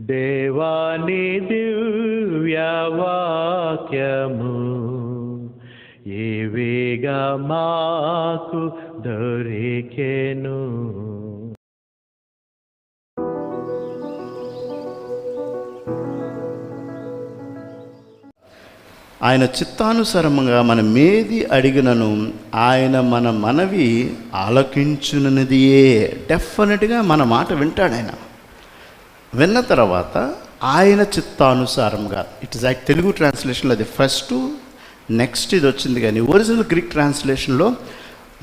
దేవాని దివ్యవాక్యము ఏవేగా మాకు దొరికెను. ఆయన చిత్తానుసారముగా మనమేది అడిగినను ఆయన మన మనవి ఆలకించునదియే డెఫినెట్గా మన మాట వింటాడు ఆయన. విన్న తర్వాత ఆయన చిత్తానుసారంగా ఇట్ ఇస్ యాక్ తెలుగు ట్రాన్స్లేషన్లో అది ఫస్ట్ నెక్స్ట్ ఇది వచ్చింది కానీ ఒరిజినల్ గ్రీక్ ట్రాన్స్లేషన్లో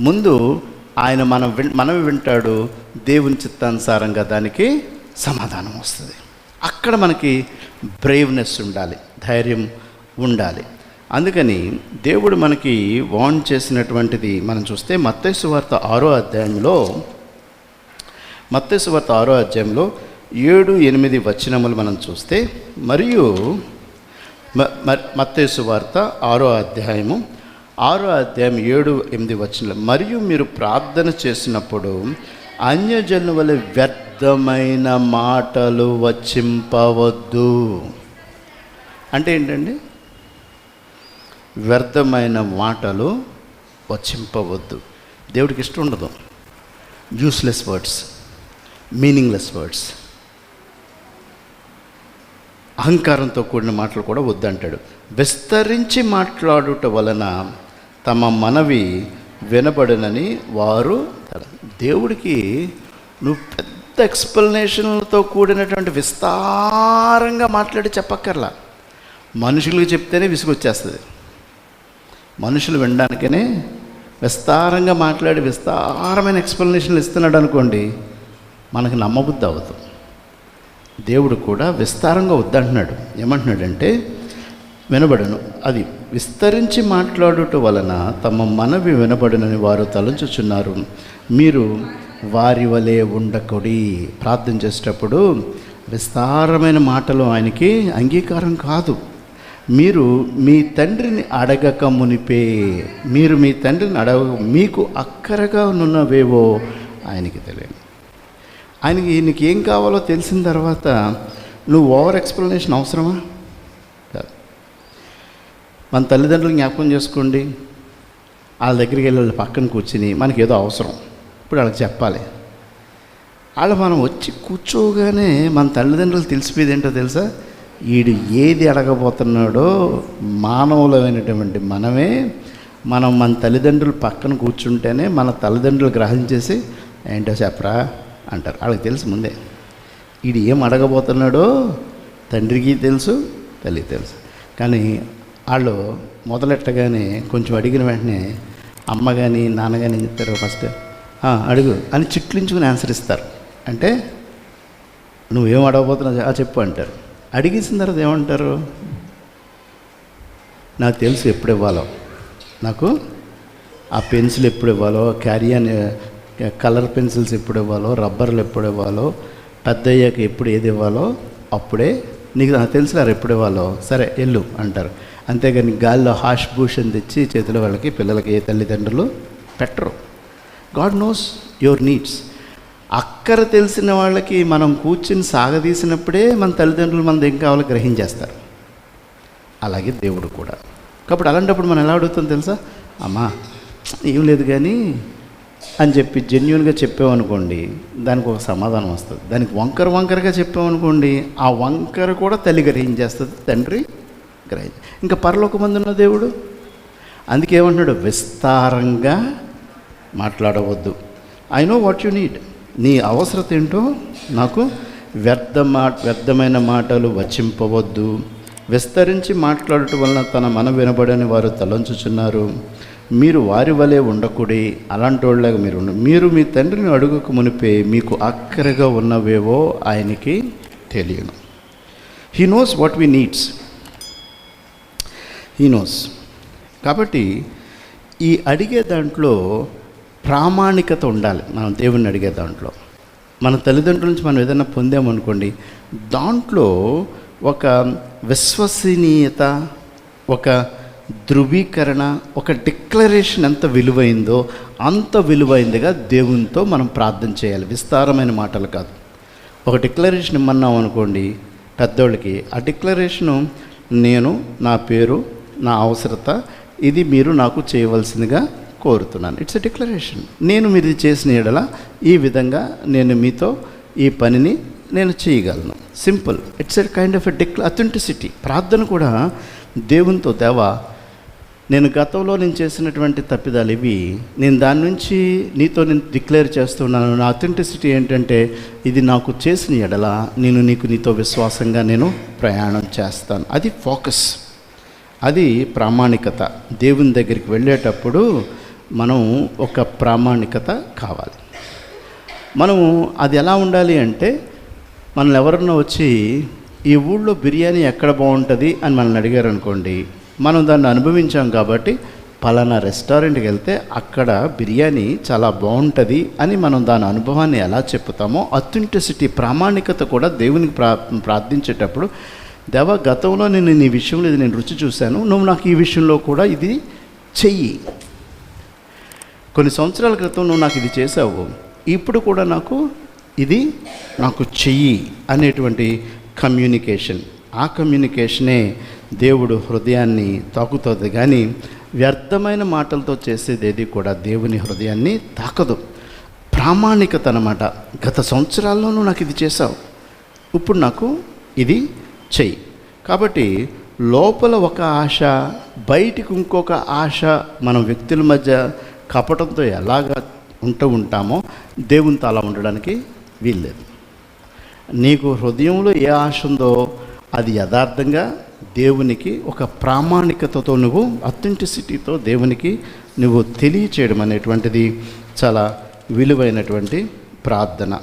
ముందు ఆయన మనం విన్ మనం వింటాడు దేవుని చిత్తానుసారంగా దానికి సమాధానం వస్తుంది. అక్కడ మనకి బ్రేవ్నెస్ ఉండాలి ధైర్యం ఉండాలి. అందుకని దేవుడు మనకి వాన్ చేసినటువంటిది మనం చూస్తే మత్తైసు వార్త ఆరో అధ్యాయంలో మత్తైసు వార్త ఆరో అధ్యాయంలో ఏడు ఎనిమిది వచనములు మనం చూస్తే మరియు మత్తేసు వార్త ఆరో అధ్యాయము ఆరో అధ్యాయం ఏడు ఎనిమిది వచనములు. మరియు మీరు ప్రార్థన చేసినప్పుడు అన్యజనుల వల్ల వ్యర్థమైన మాటలు వచ్చింపవద్దు అంటే ఏంటండి? వ్యర్థమైన మాటలు వచ్చింపవద్దు దేవుడికి ఇష్టం ఉండదు. యూస్లెస్ వర్డ్స్ మీనింగ్లెస్ వర్డ్స్ అహంకారంతో కూడిన మాటలు కూడా వద్దంటాడు. విస్తరించి మాట్లాడుట వలన తమ మనవి వినబడనని వారు దేవుడికి నువ్వు పెద్ద ఎక్స్ప్లెనేషన్లతో కూడినటువంటి విస్తారంగా మాట్లాడి చెప్పక్కర్లా. మనుషులకు చెప్తేనే విసుగొచ్చేస్తుంది. మనుషులు వినడానికనే విస్తారంగా మాట్లాడి విస్తారమైన ఎక్స్ప్లెనేషన్లు ఇస్తున్నాడు అనుకోండి మనకు నమ్మబుద్ధి అవ్వదు. దేవుడు కూడా విస్తారంగా వద్దంటున్నాడు. ఏమంటున్నాడంటే వినబడను. అది విస్తరించి మాట్లాడుట వలన తమ మనవి వినబడనని వారు తలంచుచున్నారు. మీరు వారి వలె ఉండకొడి ప్రార్థన చేసేటప్పుడు విస్తారమైన మాటలు ఆయనకి అంగీకారం కాదు. మీరు మీ తండ్రిని అడగక మునిపే మీరు మీ తండ్రిని అడగ మీకు అక్కరగా ఉన్నవేవో ఆయనకి తెలియదు. ఆయనకి నీకు ఏం కావాలో తెలిసిన తర్వాత నువ్వు ఓవర్ ఎక్స్ప్లెనేషన్ అవసరమా? కాదు. మన తల్లిదండ్రులు జ్ఞాపకం చేసుకోండి. వాళ్ళ దగ్గరికి వెళ్ళి వాళ్ళ పక్కన కూర్చుని మనకి ఏదో అవసరం. ఇప్పుడు వాళ్ళకి చెప్పాలి. వాళ్ళు మనం వచ్చి కూర్చోగానే మన తల్లిదండ్రులు తెలిసిపోయేది ఏంటో తెలుసా? వీడు ఏది అడగబోతున్నాడో మానవులమైనటువంటి మనమే మనం మన తల్లిదండ్రులు పక్కన కూర్చుంటేనే మన తల్లిదండ్రులు గ్రహం చేసి ఏంటో చెప్పరా? అంటారు. వాళ్ళకి తెలుసు ముందే. ఇది ఏం అడగబోతున్నాడో తండ్రికి తెలుసు తల్లికి తెలుసు. కానీ వాళ్ళు మొదలెట్టగానే కొంచెం అడిగిన వెంటనే అమ్మ కానీ నాన్న కానీ ఏం చెప్తారు ఫస్ట్? అడుగు అని చిట్లించుకుని ఆన్సర్ ఇస్తారు. అంటే నువ్వేం అడగబోతున్నావు? చెప్పు అంటారు. అడిగేసిన తర్వాత ఏమంటారు? నాకు తెలుసు ఎప్పుడు ఇవ్వాలో. నాకు ఆ పెన్సిల్ ఎప్పుడు ఇవ్వాలో క్యారియర్ కలర్ పెన్సిల్స్ ఎప్పుడు ఇవ్వాలో రబ్బర్లు ఎప్పుడు ఇవ్వాలో పెద్ద అయ్యాక ఎప్పుడు ఏది ఇవ్వాలో అప్పుడే నీకు నాకు తెలుసులారు ఎప్పుడు ఇవ్వాలో. సరే వెళ్ళు అంటారు. అంతేగాని గాల్లో హాష్ భూషణ్ తెచ్చి చేతుల వాళ్ళకి పిల్లలకి ఏ తల్లిదండ్రులు పెట్టరు. God knows your needs. అక్కర తెలిసిన వాళ్ళకి మనం కూర్చుని సాగదీసినప్పుడే మన తల్లిదండ్రులు మనది ఏం కావాలో గ్రహించేస్తారు. అలాగే దేవుడు కూడా. కాబట్టి అలాంటప్పుడు మనం ఎలా అడుగుతాం తెలుసా? అమ్మా ఏం లేదు కానీ అని చెప్పి జెన్యున్గా చెప్పామనుకోండి దానికి ఒక సమాధానం వస్తుంది. దానికి వంకర వంకరగా చెప్పామనుకోండి ఆ వంకర కూడా తల్లి గ్రహించేస్తుంది తండ్రి గ్రహించ. ఇంకా పరలోక ఉన్న దేవుడు? అందుకే ఏమంటున్నాడు? విస్తారంగా మాట్లాడవద్దు. I know what you need నీ అవసరత ఏంటో నాకు వ్యర్థ మా వ్యర్థమైన మాటలు వచింపవద్దు. విస్తరించి మాట్లాడటం వలన తన మన వినబడని వారు తలంచుచున్నారు. మీరు వారి వలె ఉండకూడి అలాంటి వాళ్ళగా మీరు ఉండ. మీరు మీ తండ్రిని అడుగుకు మునిపే మీకు అక్కరగా ఉన్నవేవో ఆయనకి తెలియను. He knows what we needs he knows కాబట్టి ఈ అడిగే దాంట్లో ప్రామాణికత ఉండాలి. మనం దేవుణ్ణి అడిగే దాంట్లో. మన తల్లిదండ్రుల నుంచి మనం ఏదైనా పొందామనుకోండి దాంట్లో ఒక విశ్వసనీయత ఒక ధృవీకరణ ఒక డిక్లరేషన్ ఎంత విలువైందో అంత విలువైందిగా దేవునితో మనం ప్రార్థన చేయాలి. విస్తారమైన మాటలు కాదు. ఒక డిక్లరేషన్ ఇమ్మన్నాం అనుకోండి పెద్దోళ్ళకి ఆ డిక్లరేషను నేను నా పేరు నా అవసరత ఇది మీరు నాకు చేయవలసిందిగా కోరుతున్నాను. It's a declaration. నేను మీరు ఇది చేసిన ఎడల ఈ విధంగా నేను మీతో ఈ పనిని నేను చేయగలను. Simple. It's a kind of a డిక్ల authenticity. ప్రార్థన కూడా దేవునితో దేవా నేను గతంలో నేను చేసినటువంటి తప్పిదాలు ఇవి. నేను దాని నుంచి నీతో నేను డిక్లేర్ చేస్తున్నాను. నా అథెంటిసిటీ ఏంటంటే ఇది నాకు చేసిన ఎడల నేను నీకు నీతో విశ్వాసంగా నేను ప్రయాణం చేస్తాను. అది ఫోకస్. అది ప్రామాణికత. దేవుని దగ్గరికి వెళ్ళేటప్పుడు మనం ఒక ప్రామాణికత కావాలి. మనము అది ఎలా ఉండాలి అంటే మనల్ని ఎవరన్నా వచ్చి ఈ ఊళ్ళో బిర్యానీ ఎక్కడ బాగుంటుంది? అని మనల్ని అడిగారు అనుకోండి మనం దాన్ని అనుభవించాం కాబట్టి పలానా రెస్టారెంట్కి వెళ్తే అక్కడ బిర్యానీ చాలా బాగుంటుంది అని మనం దాని అనుభవాన్ని ఎలా చెప్తామో అథెంటిసిటీ ప్రామాణికత కూడా దేవునికి ప్రా ప్రార్థించేటప్పుడు దేవ గతంలో నేను నీ విషయంలో ఇది నేను రుచి చూశాను నువ్వు నాకు ఈ విషయంలో కూడా ఇది చెయ్యి. కొన్ని సంవత్సరాల క్రితం నువ్వు నాకు ఇది చేసావు ఇప్పుడు కూడా నాకు ఇది నాకు చెయ్యి అనేటువంటి కమ్యూనికేషన్ ఆ కమ్యూనికేషనే దేవుడు హృదయాన్ని తాకుతుంది కానీ వ్యర్థమైన మాటలతో చేసేది ఏది కూడా దేవుని హృదయాన్ని తాకదు. ప్రామాణికత అనమాట గత సంవత్సరాల్లోనూ నాకు ఇది చేసావు ఇప్పుడు నాకు ఇది చెయ్యి. కాబట్టి లోపల ఒక ఆశ బయటికి ఇంకొక ఆశ మనం వ్యక్తుల మధ్య కపటంతో ఎలాగా ఉంటూ ఉంటామో దేవునితో అలా ఉండడానికి వీల్లేదు. నీకు హృదయంలో ఏ ఆశ ఉందో అది యథార్థంగా దేవునికి ఒక ప్రామాణికతతో నువ్వు అథెంటిసిటీతో దేవునికి నువ్వు తెలియచేయడం అనేటువంటిది చాలా విలువైనటువంటి ప్రార్థన.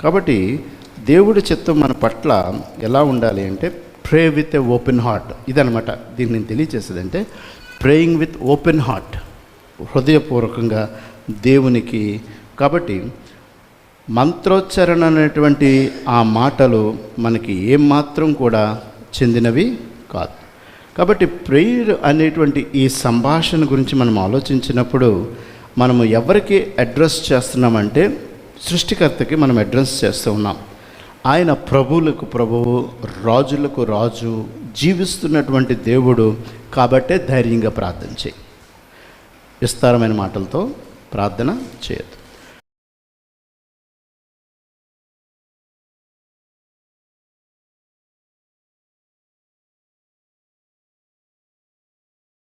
కాబట్టి దేవుడి చిత్తం మన పట్ల ఎలా ఉండాలి అంటే pray with a open heart ఇదనమాట దీన్ని నేను తెలియచేసేదంటే ప్రేయింగ్ విత్ ఓపెన్ హార్ట్ హృదయపూర్వకంగా దేవునికి. కాబట్టి మంత్రోచ్చరణ అనేటువంటి ఆ మాటలు మనకి ఏమాత్రం కూడా చెందినవి కాదు. కాబట్టి ప్రేయర్ అనేటువంటి ఈ సంభాషణ గురించి మనం ఆలోచించినప్పుడు మనము ఎవరికి అడ్రస్ చేస్తున్నామంటే సృష్టికర్తకి మనం అడ్రస్ చేస్తూ ఉన్నాం. ఆయన ప్రభువులకు ప్రభువు రాజులకు రాజు జీవిస్తున్నటువంటి దేవుడు కాబట్టే ధైర్యంగా ప్రార్థన చేయి. విస్తారమైన మాటలతో ప్రార్థన చేయదు